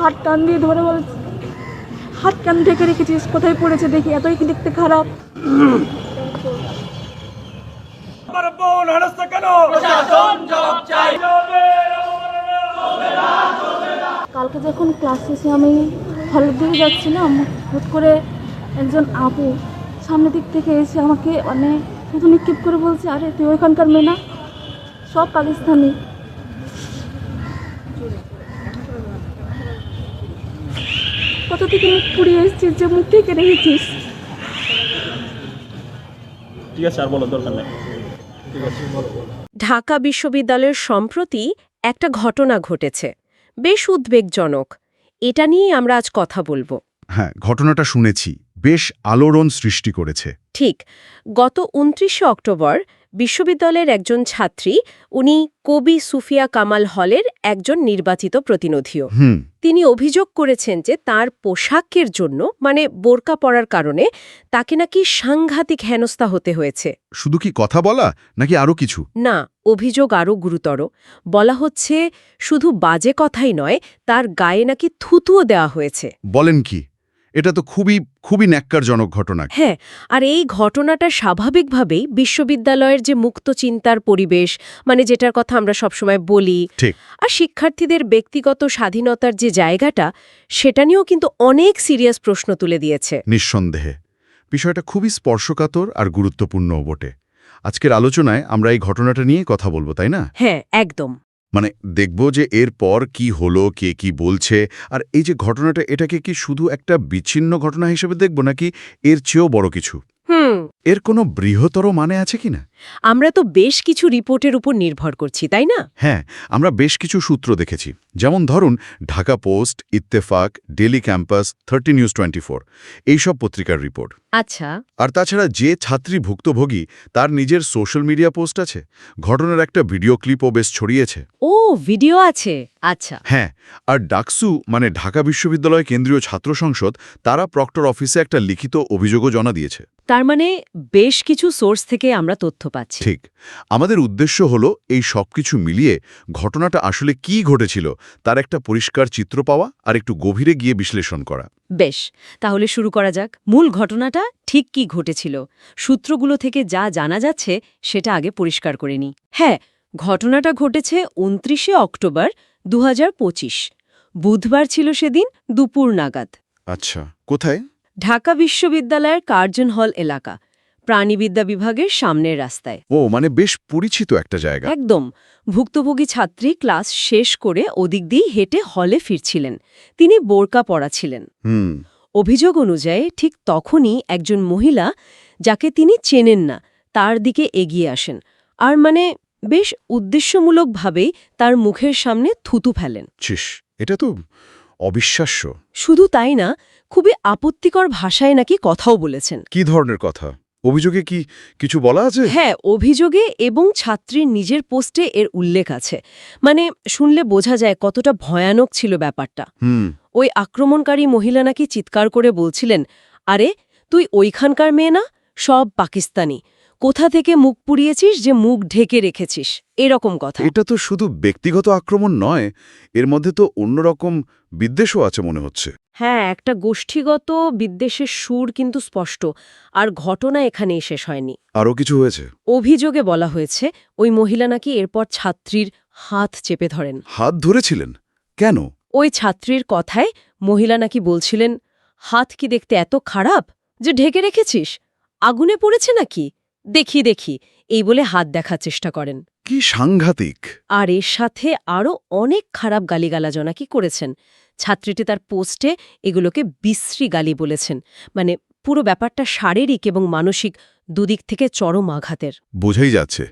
হাত টান দিয়ে ধরে বলে। হাত কান ঢেকে রেখেছিস? কোথায় পড়েছে দেখি? এতই কি দেখতে খারাপ? আমার বোন হেনস্থা কেন? কালকে যখন ক্লাস শেষে আমি হলের দিকে যাচ্ছিলাম হুট করে একজন আপু সামনের দিক থেকে এসে আমাকে মানে শুধু নিক্ষেপ করে বলছে আরে তুই ওইখানকার মেয়ে না? সব পাকিস্তানি কত থেকে মুখ পুড়িয়ে এসেছিস যে মুখ থেকে রেখেছিস ঠিক আছে আর বলো দরকার নেই। ঠিক আছে ঢাকা বিশ্ববিদ্যালয়ের সম্প্রতি একটা ঘটনা ঘটেছে বেশ উদ্বেগজনক। এটা নিয়েই আমরা আজ কথা বলব। হ্যাঁ ঘটনাটা শুনেছি বেশ আলোড়ন সৃষ্টি করেছে। ঠিক গত উনত্রিশে অক্টোবর বিশ্ববিদ্যালয়ের একজন ছাত্রী উনি কবি সুফিয়া কামাল হলের একজন নির্বাচিত প্রতিনিধিও। তিনি অভিযোগ করেছেন যে তার পোশাকের জন্য মানে বোরকা পরার কারণে তাকে নাকি সাংঘাতিক হেনস্থা হতে হয়েছে। শুধু কি কথা বলা নাকি আরও কিছু? না অভিযোগ আরও গুরুতর। বলা হচ্ছে শুধু বাজে কথাই নয় তার গায়ে নাকি থুতুও দেওয়া হয়েছে। বলেন কি? এটা তো খুবই খুবই ন্যাক্কারজনক ঘটনা। হ্যাঁ আর এই ঘটনাটা স্বাভাবিকভাবেই বিশ্ববিদ্যালয়ের যে মুক্ত চিন্তার পরিবেশ মানে যেটার কথা আমরা সবসময় বলি ঠিক। আর শিক্ষার্থীদের ব্যক্তিগত স্বাধীনতার যে জায়গাটা সেটা নিয়েও কিন্তু অনেক সিরিয়াস প্রশ্ন তুলে দিয়েছে। নিঃসন্দেহে। বিষয়টা খুবই স্পর্শকাতর আর গুরুত্বপূর্ণও বটে। আজকের আলোচনায় আমরা এই ঘটনাটা নিয়ে কথা বলব তাই না? হ্যাঁ একদম। মানে দেখব যে এর পর কি হলো, কে কি বলছে, আর এই যে ঘটনাটা, এটাকে কি শুধু একটা বিচ্ছিন্ন ঘটনা হিসেবে দেখব নাকি এর চেয়েও বড় কিছু? হুম। এর কোনো বৃহত্তর মানে আছে কিনা আমরা তো বেশ কিছু রিপোর্টের উপর নির্ভর করছি তাই না? হ্যাঁ আমরা বেশ কিছু সূত্র দেখেছি। যেমন ধরুন Dhaka post Ittefaq daily campus thirty news twenty four এইসব পত্রিকার রিপোর্ট। আচ্ছা। আর তাছাড়া যে ছাত্রী ভুক্তভোগী তার নিজের সোশ্যাল মিডিয়া পোস্ট আছে। ঘটনার একটা ভিডিও ক্লিপও বেশ ছড়িয়েছে। ও ভিডিও আছে। আচ্ছা। হ্যাঁ আর ডাকসু মানে ঢাকা বিশ্ববিদ্যালয় কেন্দ্রীয় ছাত্র সংসদ তারা প্রক্টর অফিসে একটা লিখিত অভিযোগও জমা দিয়েছে। তার মানে বেশ কিছু সোর্স থেকে আমরা তথ্য পাচ্ছি। ঠিক। আমাদের উদ্দেশ্য হলো এই সবকিছু মিলিয়ে ঘটনাটা আসলে কি ঘটেছিল তার একটা পরিষ্কার চিত্র পাওয়া আর একটু গভীরে গিয়ে বিশ্লেষণ করা। বেশ তাহলে শুরু করা যাক। মূল ঘটনাটা ঠিক কি ঘটেছিল? সূত্রগুলো থেকে যা জানা যাচ্ছে সেটা আগে পরিষ্কার করে নিই। হ্যাঁ ঘটনাটা ঘটেছে উনত্রিশে অক্টোবর দু হাজার পঁচিশ। বুধবার ছিল সেদিন দুপুর নাগাদ। আচ্ছা কোথায়? ঢাকা বিশ্ববিদ্যালয়ের কার্জন হল এলাকা। প্রাণীবিদ্যা বিভাগের সামনের রাস্তায়। ও মানে বেশ পরিচিত একটা জায়গা। একদম। ভুক্তভোগী ছাত্রী ক্লাস শেষ করে ওদিক দিয়ে হেঁটে হলে ফিরছিলেন। তিনি বোরকা পরা ছিলেন। হুম। অভিযোগ অনুযায়ী ঠিক তখনই একজন মহিলা যাকে তিনি চেনেন না তার দিকে এগিয়ে আসেন। আর মানে বেশ উদ্দেশ্যমূলকভাবেই তার মুখের সামনে থুতু ফেলেন। ছিস এটা তো অবিশ্বাস্য। শুধু তাই না খুবই আপত্তিকর ভাষায় নাকি কথাও বলেছেন। কি ধরনের কথা? অভিযোগে কি কিছু বলা আছে? হ্যাঁ অভিযোগে এবং ছাত্রীর নিজের পোস্টে এর উল্লেখ আছে। মানে শুনলে বোঝা যায় কতটা ভয়ানক ছিল ব্যাপারটা। হুম। ওই আক্রমণকারী মহিলা নাকি চিৎকার করে বলছিলেন আরে তুই ওইখানকার মেয়ে না? সব পাকিস্তানি। কোথা থেকে মুখ পুড়িয়েছিস যে মুখ ঢেকে রেখেছিস? এরকম কথা। এটা তো শুধু ব্যক্তিগত আক্রমণ নয় এর মধ্যে তো অন্যরকম বিদ্বেষও আছে মনে হচ্ছে। হ্যাঁ একটা গোষ্ঠীগত বিদ্বেষের সুর কিন্তু স্পষ্ট আর ঘটনা এখানেই শেষ হয়নি। আরও কিছু হয়েছে? অভিযোগে বলা হয়েছে ওই মহিলা নাকি এরপর ছাত্রীর হাত চেপে ধরেন। হাত ধরেছিলেন? কেন? ওই ছাত্রীর কথায় মহিলা নাকি বলছিলেন হাত কি দেখতে এত খারাপ যে ঢেকে রেখেছিস? আগুনে পড়েছে নাকি? দেখি দেখি। এই বলে হাত দেখার চেষ্টা করেন। কি সাংঘাতিক। আর এর সাথে আরও অনেক খারাপ গালিগালাজ নাকি করেছেন। ছাত্রীটি তার পোস্টে এগুলোকে বিশ্রী গালি বলেছেন। মানে পুরো ব্যাপারটা শারীরিক এবং মানসিক দুদিক থেকে চরম আঘাতের। বোঝাই যাচ্ছে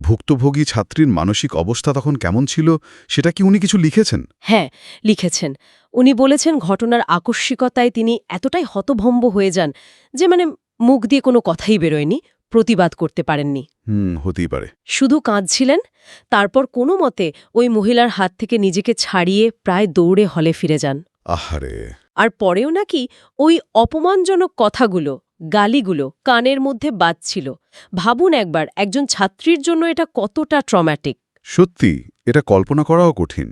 ভুক্তভোগী ছাত্রীর মানসিক অবস্থা তখন কেমন ছিল সেটা কি উনি কিছু লিখেছেন? হ্যাঁ লিখেছেন। উনি বলেছেন ঘটনার আকস্মিকতায় তিনি এতটাই হতভম্ব হয়ে যান যে মানে মুখ দিয়ে কোনো কথাই বেরোয়নি। প্রতিবাদ করতে পারেননি। হুম হতেই পারে। শুধু কাঁদছিলেন তারপর কোনো মতে ওই মহিলার হাত থেকে নিজেকে ছাড়িয়ে প্রায় দৌড়ে হলে ফিরে যান। আহারে। আর পরেও নাকি ওই অপমানজনক কথাগুলো গালিগুলো কানের মধ্যে বাজছিল। ভাবুন একবার একজন ছাত্রীর জন্য এটা কতটা ট্রম্যাটিক সত্যি এটা কল্পনা করাও কঠিন।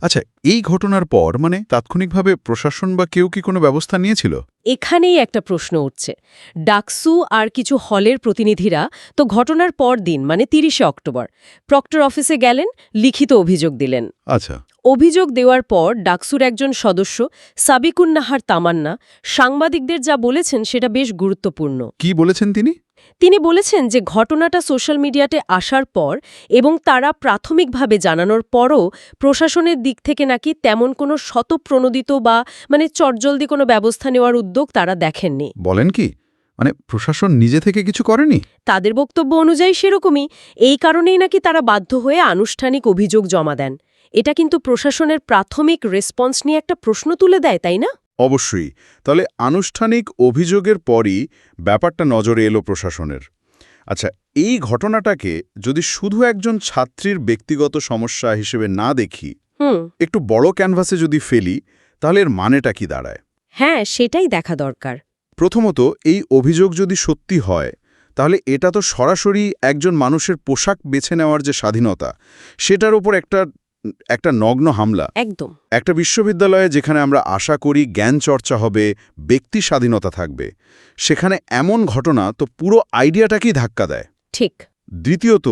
আচ্ছা এই ঘটনার পর মানে তাৎক্ষণিকভাবে প্রশাসন বা কেউ কি কোনো ব্যবস্থা নিয়েছিল? এখানেই একটা প্রশ্ন উঠছে। ডাকসু আর কিছু হলের প্রতিনিধিরা তো ঘটনার পর দিন মানে তিরিশে অক্টোবর প্রক্টর অফিসে গেলেন লিখিত অভিযোগ দিলেন। আচ্ছা। অভিযোগ দেওয়ার পর ডাকসুর একজন সদস্য সাবিকুন্নাহার তামান্না সাংবাদিকদের যা বলেছেন সেটা বেশ গুরুত্বপূর্ণ। কি বলেছেন তিনি? তিনি বলেছেন যে ঘটনাটা সোশ্যাল মিডিয়াতে আসার পর এবং তারা প্রাথমিকভাবে জানানোর পরও প্রশাসনের দিক থেকে নাকি তেমন কোনো শতপ্রণোদিত বা মানে চটজলদি কোনো ব্যবস্থা নেওয়ার উদ্যোগ তারা দেখেননি। বলেন কি? মানে প্রশাসন নিজে থেকে কিছু করেনি? তাদের বক্তব্য অনুযায়ী সেরকমই। এই কারণেই নাকি তারা বাধ্য হয়ে আনুষ্ঠানিক অভিযোগ জমা দেন। এটা কিন্তু প্রশাসনের প্রাথমিক রেসপন্স নিয়ে একটা প্রশ্ন তুলে দেয় তাই না? অবশ্যই। তাহলে আনুষ্ঠানিক অভিযোগের পরই ব্যাপারটা নজরে এলো প্রশাসনের। আচ্ছা এই ঘটনাটাকে যদি শুধু একজন ছাত্রীর ব্যক্তিগত সমস্যা হিসেবে না দেখি একটু বড় ক্যানভাসে যদি ফেলি তাহলে এর মানেটা কি দাঁড়ায়? হ্যাঁ সেটাই দেখা দরকার। প্রথমত এই অভিযোগ যদি সত্যি হয় তাহলে এটা তো সরাসরি একজন মানুষের পোশাক বেছে নেওয়ার যে স্বাধীনতা সেটার উপর একটা একটা নগ্ন হামলা। একদম। একটা বিশ্ববিদ্যালয়ে যেখানে আমরা আশা করি জ্ঞান চর্চা হবে ব্যক্তি স্বাধীনতা থাকবে সেখানে এমন ঘটনা তো পুরো আইডিয়াটাকেই ধাক্কা দেয়। ঠিক। দ্বিতীয়ত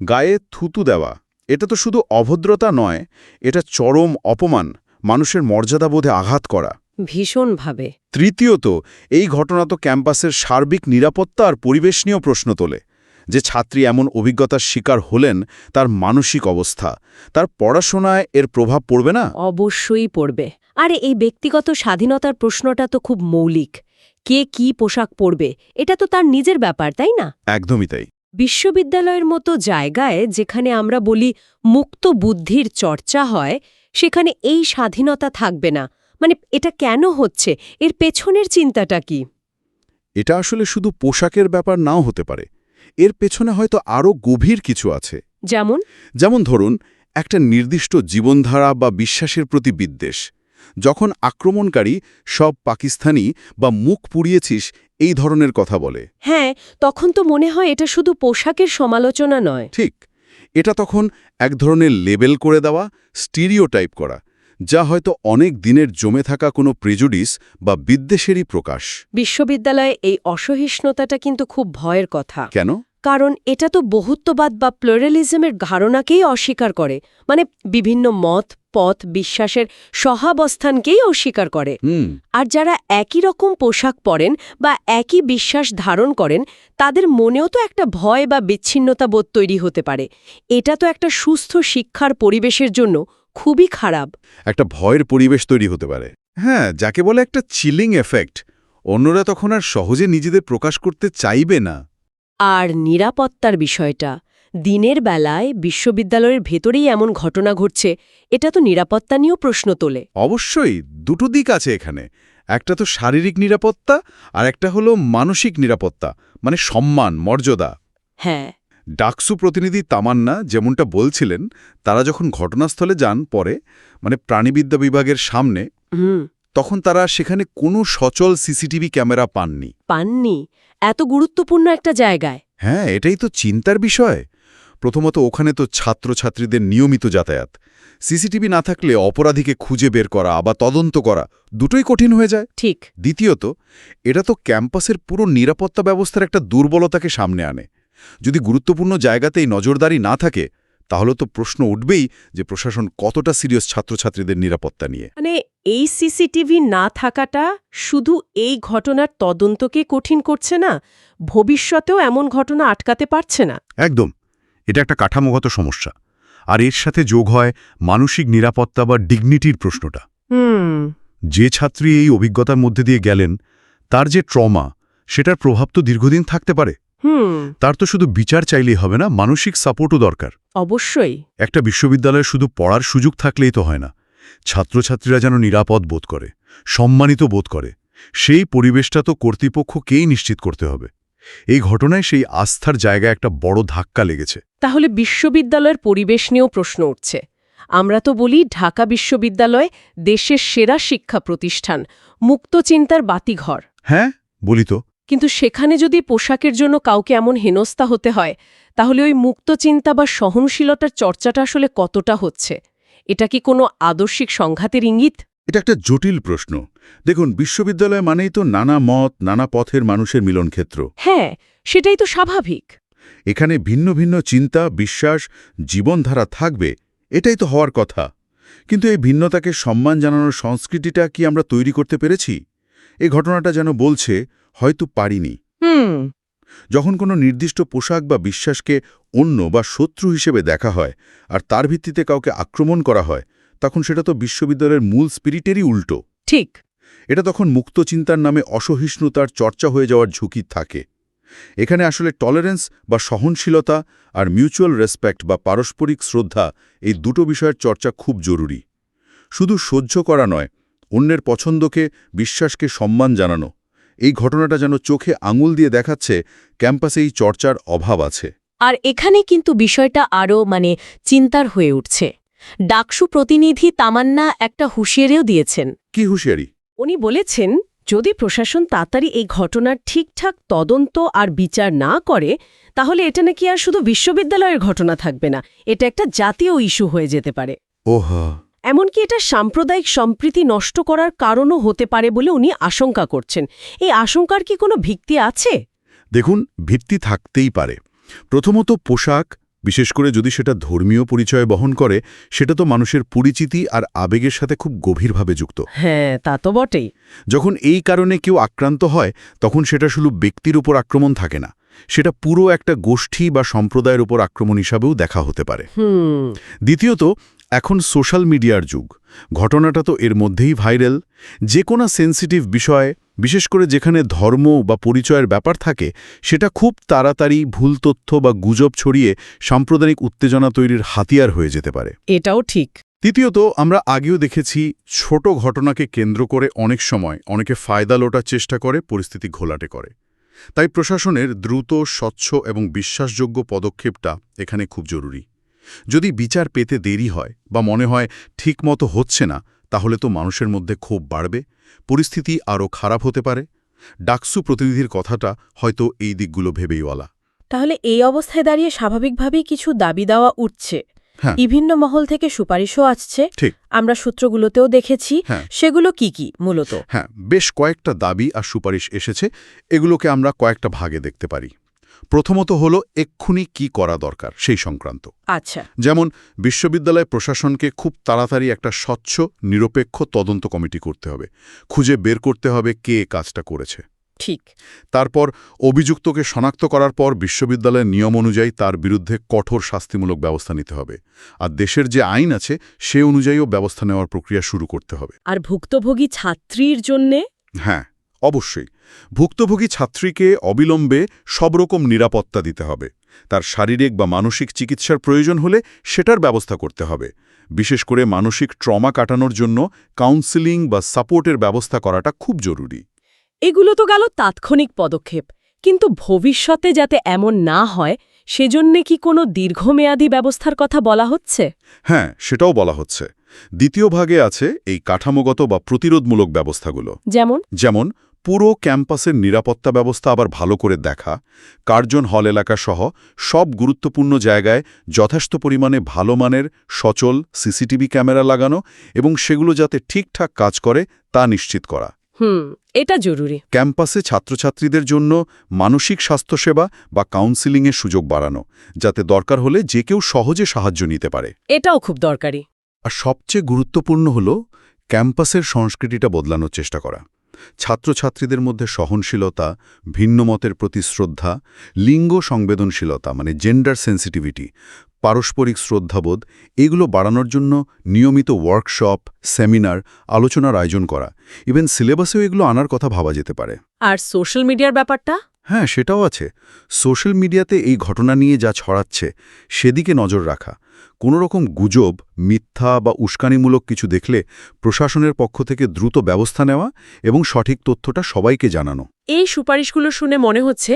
গায়ে থুতু দেওয়া এটা তো শুধু অভদ্রতা নয় এটা চরম অপমান মানুষের মর্যাদাবোধে আঘাত করা। ভীষণভাবে। তৃতীয়ত এই ঘটনা তো ক্যাম্পাসের সার্বিক নিরাপত্তা আর পরিবেশ নিয়েও প্রশ্ন তোলে। যে ছাত্রী এমন অভিজ্ঞতার শিকার হলেন তার মানসিক অবস্থা। তার পড়াশোনায় এর প্রভাব পড়বে না? অবশ্যই পড়বে। আরে এই ব্যক্তিগত স্বাধীনতার প্রশ্নটা তো খুব মৌলিক। কে কি পোশাক পরবে এটা তো তার নিজের ব্যাপার তাই না? একদমই তাই। বিশ্ববিদ্যালয়ের মতো জায়গায় যেখানে আমরা বলি মুক্ত বুদ্ধির চর্চা হয় সেখানে এই স্বাধীনতা থাকবে না। মানে এটা কেন হচ্ছে? এর পেছনের চিন্তাটা কি? এটা আসলে শুধু পোশাকের ব্যাপার নাও হতে পারে। এর পেছনে হয়তো আরও গভীর কিছু আছে। যেমন? যেমন ধরুন একটা নির্দিষ্ট জীবনধারা বা বিশ্বাসের প্রতি বিদ্বেষ। যখন আক্রমণকারী সব পাকিস্তানি বা মুখ পুড়িয়েছিস এই ধরনের কথা বলে। হ্যাঁ তখন তো মনে হয় এটা শুধু পোশাকের সমালোচনা নয়। ঠিক এটা তখন এক ধরনের লেবেল করে দেওয়া স্টিরিওটাইপ করা। যা হয়তো অনেক দিনের জমে থাকা কোনো প্রেজুডিস বা বিদ্বেষেরই প্রকাশ। বিশ্ববিদ্যালয়ে এই অসহিষ্ণুতাটা কিন্তু খুব ভয়ের কথা। কেন? কারণ এটা তো বহুত্ববাদ বা প্লোরালিজমের ধারণাকেই অস্বীকার করে। মানে বিভিন্ন মত পথ বিশ্বাসের সহাবস্থানকেই অস্বীকার করে। আর যারা একই রকম পোশাক পরেন বা একই বিশ্বাস ধারণ করেন তাদের মনেও তো একটা ভয় বা বিচ্ছিন্নতা বোধ তৈরি হতে পারে। এটা তো একটা সুস্থ শিক্ষার পরিবেশের জন্য খুবই খারাপ। একটা ভয়ের পরিবেশ তৈরি হতে পারে। হ্যাঁ যাকে বলে একটা চিলিং এফেক্ট অন্যরা তখন আর সহজে নিজেদের প্রকাশ করতে চাইবে না। আর নিরাপত্তার বিষয়টা দিনের বেলায় বিশ্ববিদ্যালয়ের ভেতরেই এমন ঘটনা ঘটছে এটা তো নিরাপত্তা নিয়েও প্রশ্ন তোলে। অবশ্যই দুটো দিক আছে এখানে। একটা তো শারীরিক নিরাপত্তা আর একটা হলো মানসিক নিরাপত্তা মানে সম্মান মর্যাদা। হ্যাঁ ডাকসু প্রতিনিধি তামান্না যেমনটা বলছিলেন তারা যখন ঘটনাস্থলে যান পরে মানে প্রাণীবিদ্যা বিভাগের সামনে তখন তারা সেখানে কোনো সচল সিসিটিভি ক্যামেরা পাননি। পাননি? এত গুরুত্বপূর্ণ একটা জায়গায়। হ্যাঁ এটাই তো চিন্তার বিষয়। প্রথমত ওখানে তো ছাত্রছাত্রীদের নিয়মিত যাতায়াত। সিসিটিভি না থাকলে অপরাধীকে খুঁজে বের করা বা তদন্ত করা দুটোই কঠিন হয়ে যায়। ঠিক। দ্বিতীয়ত এটা তো ক্যাম্পাসের পুরো নিরাপত্তা ব্যবস্থার একটা দুর্বলতাকে সামনে আনে। যদি গুরুত্বপূর্ণ জায়গাতেই নজরদারি না থাকে তাহলে তো প্রশ্ন উঠবেই যে প্রশাসন কতটা সিরিয়াস ছাত্রছাত্রীদের নিরাপত্তা নিয়ে। মানে এই সিসিটিভি না থাকাটা শুধু এই ঘটনার তদন্তকে কঠিন করছে না ভবিষ্যতেও এমন ঘটনা আটকাতে পারছে না। একদম এটা একটা কাঠামোগত সমস্যা আর এর সাথে যোগ হয় মানসিক নিরাপত্তা বা ডিগনিটির প্রশ্নটা। হুম। যে ছাত্রী এই অভিজ্ঞতার মধ্যে দিয়ে গেলেন তার যে ট্রমা সেটার প্রভাব তো দীর্ঘদিন থাকতে পারে। তার তো শুধু বিচার চাইলেই হবে না মানসিক সাপোর্টও দরকার। অবশ্যই। একটা বিশ্ববিদ্যালয়ে শুধু পড়ার সুযোগ থাকলেই তো হয় না। ছাত্রছাত্রীরা যেন নিরাপদ বোধ করে সম্মানিত বোধ করে। সেই পরিবেশটা তো কর্তৃপক্ষকেই নিশ্চিত করতে হবে। এই ঘটনায় সেই আস্থার জায়গায় একটা বড় ধাক্কা লেগেছে। তাহলে বিশ্ববিদ্যালয়ের পরিবেশ নিয়েও প্রশ্ন উঠছে। আমরা তো বলি ঢাকা বিশ্ববিদ্যালয় দেশের সেরা শিক্ষা প্রতিষ্ঠান মুক্ত চিন্তার বাতিঘর। হ্যাঁ বলি তো। কিন্তু সেখানে যদি পোশাকের জন্য কাউকে এমন হেনস্থা হতে হয় তাহলে ওই মুক্ত চিন্তা বা সহনশীলতার চর্চাটা আসলে কতটা হচ্ছে? এটা কি কোনো আদর্শিক সংঘাতের ইঙ্গিত? এটা একটা জটিল প্রশ্ন। দেখুন বিশ্ববিদ্যালয় মানেই তো নানা মত নানা পথের মানুষের মিলনক্ষেত্র। হ্যাঁ সেটাই তো স্বাভাবিক। এখানে ভিন্ন ভিন্ন চিন্তা বিশ্বাস জীবনধারা থাকবে এটাই তো হওয়ার কথা। কিন্তু এই ভিন্নতাকে সম্মান জানানোর সংস্কৃতিটা কি আমরা তৈরি করতে পেরেছি? এই ঘটনাটা যেন বলছে হয়তো পারিনি। যখন কোনো নির্দিষ্ট পোশাক বা বিশ্বাসকে অন্য বা শত্রু হিসেবে দেখা হয় আর তার ভিত্তিতে কাউকে আক্রমণ করা হয় তখন সেটা তো বিশ্ববিদ্যালয়ের মূল স্পিরিটেরই উল্টো। ঠিক। এটা তখন মুক্ত চিন্তার নামে অসহিষ্ণুতার চর্চা হয়ে যাওয়ার ঝুঁকি থাকে। এখানে আসলে টলারেন্স বা সহনশীলতা আর মিউচুয়াল রেসপেক্ট বা পারস্পরিক শ্রদ্ধা এই দুটো বিষয়ের চর্চা খুব জরুরি। শুধু সহ্য করা নয় অন্যের পছন্দকে বিশ্বাসকে সম্মান জানানো। এই ঘটনাটা যেন চোখে আঙুল দিয়ে দেখাচ্ছে ক্যাম্পাসে এই চর্চার অভাব আছে। আর এখানে কিন্তু বিষয়টা আরও মানে চিন্তার হয়ে উঠছে। ডাকসু প্রতিনিধি তামান্না একটা হুঁশিয়ারিও দিয়েছেন। কি হুঁশিয়ারি? উনি বলেছেন যদি প্রশাসন তাড়াতাড়ি এই ঘটনার ঠিকঠাক তদন্ত আর বিচার না করে তাহলে এটা নাকি আর শুধু বিশ্ববিদ্যালয়ের ঘটনা থাকবে না এটা একটা জাতীয় ইস্যু হয়ে যেতে পারে। ওহা। এমনকি এটা সাম্প্রদায়িক সম্প্রীতি নষ্ট করার কারণও হতে পারে বলে উনি আশঙ্কা করছেন। এই আশঙ্কার কি কোনো ভিত্তি আছে? দেখুন ভিত্তি থাকতেই পারে। প্রথমত পোশাক বিশেষ করে যদি সেটা ধর্মীয় পরিচয় বহন করে সেটা তো মানুষের পরিচিতি আর আবেগের সাথে খুব গভীরভাবে যুক্ত। হ্যাঁ তা তো বটেই। যখন এই কারণে কেউ আক্রান্ত হয় তখন সেটা শুধু ব্যক্তির উপর আক্রমণ থাকে না সেটা পুরো একটা গোষ্ঠী বা সম্প্রদায়ের উপর আক্রমণ হিসাবেও দেখা হতে পারে। হুম। দ্বিতীয়ত এখন সোশ্যাল মিডিয়ার যুগ। ঘটনাটা তো এর মধ্যেই ভাইরাল। যে কোনো সেন্সিটিভ বিষয় বিশেষ করে যেখানে ধর্ম বা পরিচয়ের ব্যাপার থাকে সেটা খুব তাড়াতাড়ি ভুল তথ্য বা গুজব ছড়িয়ে সাম্প্রদায়িক উত্তেজনা তৈরির হাতিয়ার হয়ে যেতে পারে। এটাও ঠিক। তৃতীয়ত আমরা আগেও দেখেছি ছোট ঘটনাকে কেন্দ্র করে অনেক সময় অনেকে ফায়দা লোটার চেষ্টা করে পরিস্থিতি ঘোলাটে করে। তাই প্রশাসনের দ্রুত স্বচ্ছ এবং বিশ্বাসযোগ্য পদক্ষেপটা এখানে খুব জরুরি। যদি বিচার পেতে দেরি হয় বা মনে হয় ঠিকমতো হচ্ছে না তাহলে তো মানুষের মধ্যে ক্ষোভ বাড়বে পরিস্থিতি আরও খারাপ হতে পারে। ডাকসু প্রতিনিধির কথাটা হয়তো এই দিকগুলো ভেবেইওয়ালা। তাহলে এই অবস্থায় দাঁড়িয়ে স্বাভাবিকভাবেই কিছু দাবি দেওয়া উঠছে। হ্যাঁ। বিভিন্ন মহল থেকে সুপারিশও আসছে। ঠিক। আমরা সূত্রগুলোতেও দেখেছি। হ্যাঁ। সেগুলো কি কি মূলত? হ্যাঁ বেশ কয়েকটা দাবি আর সুপারিশ এসেছে। এগুলোকে আমরা কয়েকটা ভাগে দেখতে পারি। প্রথমত হলো এক্ষুনি কি করা দরকার সেই সংক্রান্ত। আচ্ছা। যেমন বিশ্ববিদ্যালয় প্রশাসনকে খুব তাড়াতাড়ি একটা স্বচ্ছ নিরপেক্ষ তদন্ত কমিটি করতে হবে। খুঁজে বের করতে হবে কে কাজটা করেছে। ঠিক। তারপর অভিযুক্তকে শনাক্ত করার পর বিশ্ববিদ্যালয়ের নিয়ম অনুযায়ী তার বিরুদ্ধে কঠোর শাস্তিমূলক ব্যবস্থা নিতে হবে। আর দেশের যে আইন আছে সে অনুযায়ীও ব্যবস্থা নেওয়ার প্রক্রিয়া শুরু করতে হবে। আর ভুক্তভোগী ছাত্রীর জন্যে? হ্যাঁ। অবশ্যই ভুক্তভোগী ছাত্রীকে অবিলম্বে সব রকম নিরাপত্তা দিতে হবে। তার শারীরিক বা মানসিক চিকিৎসার প্রয়োজন হলে সেটার ব্যবস্থা করতে হবে। বিশেষ করে মানসিক ট্রমা কাটানোর জন্য কাউন্সেলিং বা সাপোর্টের ব্যবস্থা করাটা খুব জরুরি। এগুলো তো গেল তাৎক্ষণিক পদক্ষেপ কিন্তু ভবিষ্যতে যাতে এমন না হয় সেজন্যে কি কোনো দীর্ঘমেয়াদী ব্যবস্থার কথা বলা হচ্ছে? হ্যাঁ সেটাও বলা হচ্ছে। দ্বিতীয় ভাগে আছে এই কাঠামোগত বা প্রতিরোধমূলক ব্যবস্থাগুলো। যেমন? যেমন পুরো ক্যাম্পাসের নিরাপত্তা ব্যবস্থা আবার ভালো করে দেখা কার্জন হল এলাকা সহ সব গুরুত্বপূর্ণ জায়গায় যথেষ্ট পরিমাণে ভালো মানের সচল সিসিটিভি ক্যামেরা লাগানো এবং সেগুলো যাতে ঠিকঠাক কাজ করে তা নিশ্চিত করা। হুম এটা জরুরি। ক্যাম্পাসে ছাত্রছাত্রীদের জন্য মানসিক স্বাস্থ্যসেবা বা কাউন্সিলিংয়ের সুযোগ বাড়ানো যাতে দরকার হলে যে কেউ সহজে সাহায্য নিতে পারে। এটাও খুব দরকারি। আর সবচেয়ে গুরুত্বপূর্ণ হল ক্যাম্পাসের সংস্কৃতিটা বদলানোর চেষ্টা করা। ছাত্রছাত্রীদের মধ্যে সহনশীলতা, ভিন্নমতের প্রতি শ্রদ্ধা, লিঙ্গ সংবেদনশীলতা মানে জেন্ডার সেন্সিটিভিটি পারস্পরিক শ্রদ্ধাবোধ, এগুলো বাড়ানোর জন্য নিয়মিত ওয়ার্কশপ সেমিনার আলোচনার আয়োজন করা। ইভেন সিলেবাসেও এগুলো আনার কথা ভাবা যেতে পারে। আর সোশ্যাল মিডিয়ার ব্যাপারটা? হ্যাঁ সেটাও আছে। সোশ্যাল মিডিয়াতে এই ঘটনা নিয়ে যা ছড়াচ্ছে সেদিকে নজর রাখা। কোনো রকম গুজব মিথ্যা বা উস্কানিমূলক কিছু দেখলে প্রশাসনের পক্ষ থেকে দ্রুত ব্যবস্থা নেওয়া এবং সঠিক তথ্যটা সবাইকে জানানো। এই সুপারিশগুলো শুনে মনে হচ্ছে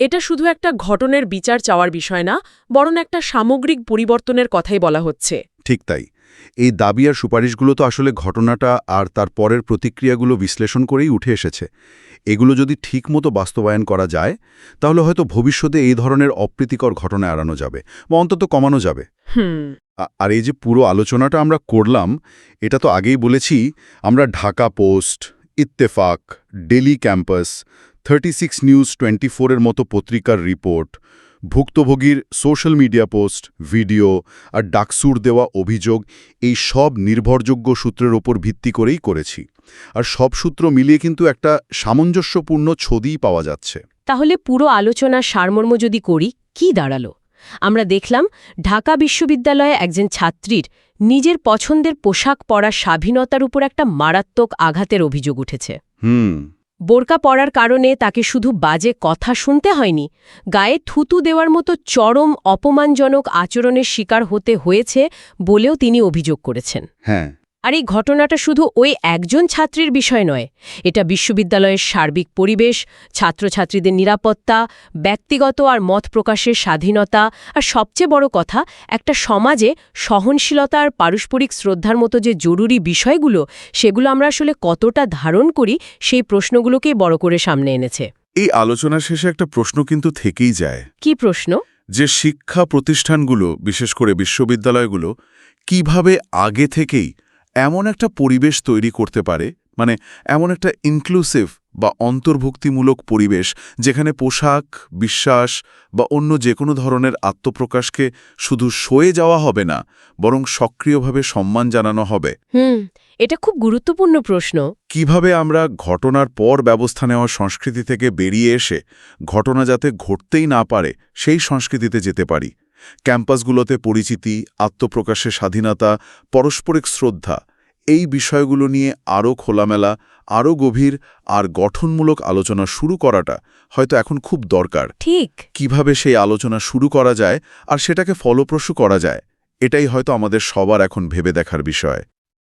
এটা শুধু একটা ঘটনের বিচার চাওয়ার বিষয় না বরং একটা সামগ্রিক পরিবর্তনের কথাই বলা হচ্ছে। ঠিক তাই। এই দাবি আর সুপারিশগুলো তো আসলে ঘটনাটা আর তার পরের প্রতিক্রিয়াগুলো বিশ্লেষণ করেই উঠে এসেছে। এগুলো যদি ঠিকমতো বাস্তবায়ন করা যায় তাহলে হয়তো ভবিষ্যতে এই ধরনের অপ্রীতিকর ঘটনা এড়ানো যাবে বা অন্তত কমানো যাবে। আর এই যে পুরো আলোচনাটা আমরা করলাম এটা তো আগেই বলেছি আমরা Dhaka post Ittefaq daily campus thirty six news twenty ফোরের মতো পত্রিকার রিপোর্ট ভুক্তভোগীর সোশ্যাল মিডিয়া পোস্ট ভিডিও আর ডাকসুর দেওয়া অভিযোগ এই সব নির্ভরযোগ্য সূত্রের ওপর ভিত্তি করেই করেছি। আর সব সূত্র মিলিয়ে কিন্তু একটা সামঞ্জস্যপূর্ণ ছদিই পাওয়া যাচ্ছে। তাহলে পুরো আলোচনার সারমর্ম যদি করি কি দাঁড়াল? আমরা দেখলাম ঢাকা বিশ্ববিদ্যালয়ে একজন ছাত্রীর নিজের পছন্দের পোশাক পরার স্বাধীনতার উপর একটা মারাত্মক আঘাতের অভিযোগ উঠেছে। হুম। বোরকা পড়ার কারণে তাকে শুধু বাজে কথা শুনতে হয়নি, গায়ে থুতু দেওয়ার মতো চরম অপমানজনক আচরণের শিকার হতে হয়েছে বলেও তিনি অভিযোগ করেছেন। হ্যাঁ আর এই ঘটনাটা শুধু ওই একজন ছাত্রীর বিষয় নয় এটা বিশ্ববিদ্যালয়ের সার্বিক পরিবেশ ছাত্রছাত্রীদের নিরাপত্তা ব্যক্তিগত আর মত প্রকাশের স্বাধীনতা আর সবচেয়ে বড় কথা একটা সমাজে সহনশীলতা আর পারস্পরিক শ্রদ্ধার মতো যে জরুরি বিষয়গুলো সেগুলো আমরা আসলে কতটা ধারণ করি সেই প্রশ্নগুলোকেই বড় করে সামনে এনেছে। এই আলোচনা শেষে একটা প্রশ্ন কিন্তু থেকেই যায়। কি প্রশ্ন? যে শিক্ষা প্রতিষ্ঠানগুলো বিশেষ করে বিশ্ববিদ্যালয়গুলো কীভাবে আগে থেকেই এমন একটা পরিবেশ তৈরি করতে পারে মানে এমন একটা ইনক্লুসিভ বা অন্তর্ভুক্তিমূলক পরিবেশ যেখানে পোশাক বিশ্বাস বা অন্য যে কোনো ধরনের আত্মপ্রকাশকে শুধু সয়ে যাওয়া হবে না বরং সক্রিয়ভাবে সম্মান জানানো হবে। হুম এটা খুব গুরুত্বপূর্ণ প্রশ্ন। কীভাবে আমরা ঘটনার পর ব্যবস্থা নেওয়ার সংস্কৃতি থেকে বেরিয়ে এসে ঘটনা যাতে ঘটতেই না পারে সেই সংস্কৃতিতে যেতে পারি? ক্যাম্পাসগুলোতে পরিচিতি আত্মপ্রকাশের স্বাধীনতা পারস্পরিক শ্রদ্ধা এই বিষয়গুলো নিয়ে আরও খোলামেলা আরও গভীর আর গঠনমূলক আলোচনা শুরু করাটা হয়তো এখন খুব দরকার। ঠিক। কীভাবে সেই আলোচনা শুরু করা যায় আর সেটাকে ফলপ্রসূ করা যায় এটাই হয়তো আমাদের সবার এখন ভেবে দেখার বিষয়।